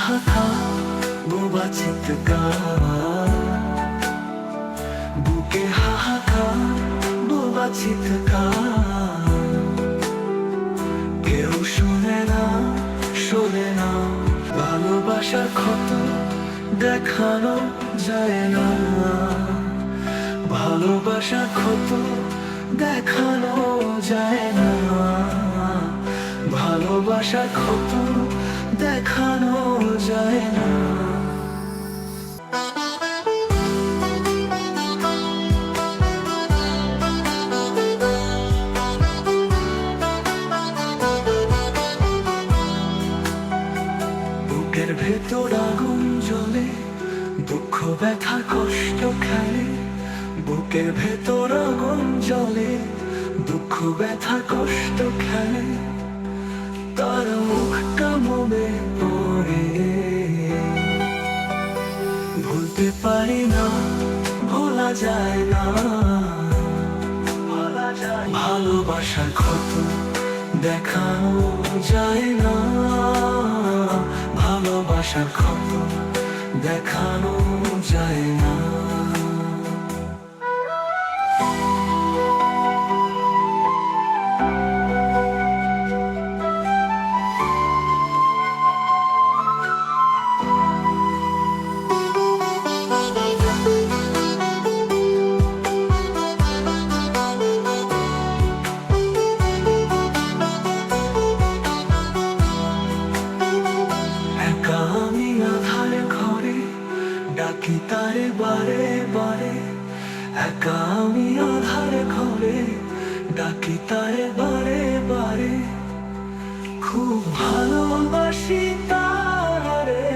হাহাকার বোবা চিৎকার বুকে হাহাকার বোবা চিৎকার কেউ শুনে না, শোনে না, ভালোবাসার ক্ষত দেখানো যায় না। ভালোবাসার ক্ষত দেখানো যায় না। ভালোবাসার ক্ষত দেখানো জ্বলে, দুঃখ, ব্যথা, কষ্ট খেলে। বুকের ভেতর আগুন জ্বলে, দুঃখ, ব্যথা, কষ্ট খেলে। তার মুখটা মনে ভুলতে পারি না, ভোলা যায় না। ভালোবাসার ক্ষত দেখানো যায় না ভালোবাসার ক্ষত দেখানো যায় না ডাকি তারে বারে বারে। একা আমি আধার ঘরে, ডাকি তারে বারে বারে। খুব ভালোবাসি তারে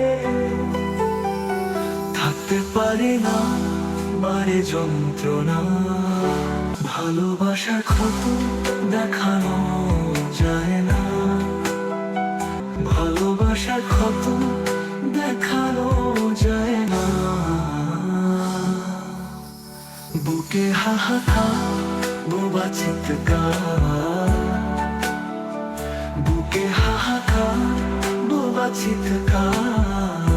থাকতে পারি না, বারে যন্ত্রণা। ভালোবাসার ক্ষত দেখানো। বুকে হাহাকার বোবা চিৎকার বুকে হাহাকার বোবা চিৎকার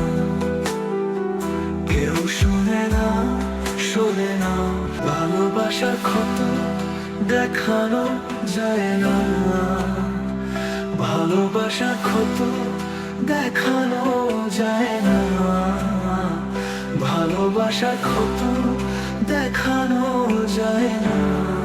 কেউ শুনে না শোনে না ভালোবাসার ক্ষত দেখানো যায় না ভালোবাসার ক্ষত দেখানো যায় না ভালোবাসার ক্ষত দেখানো যায় না।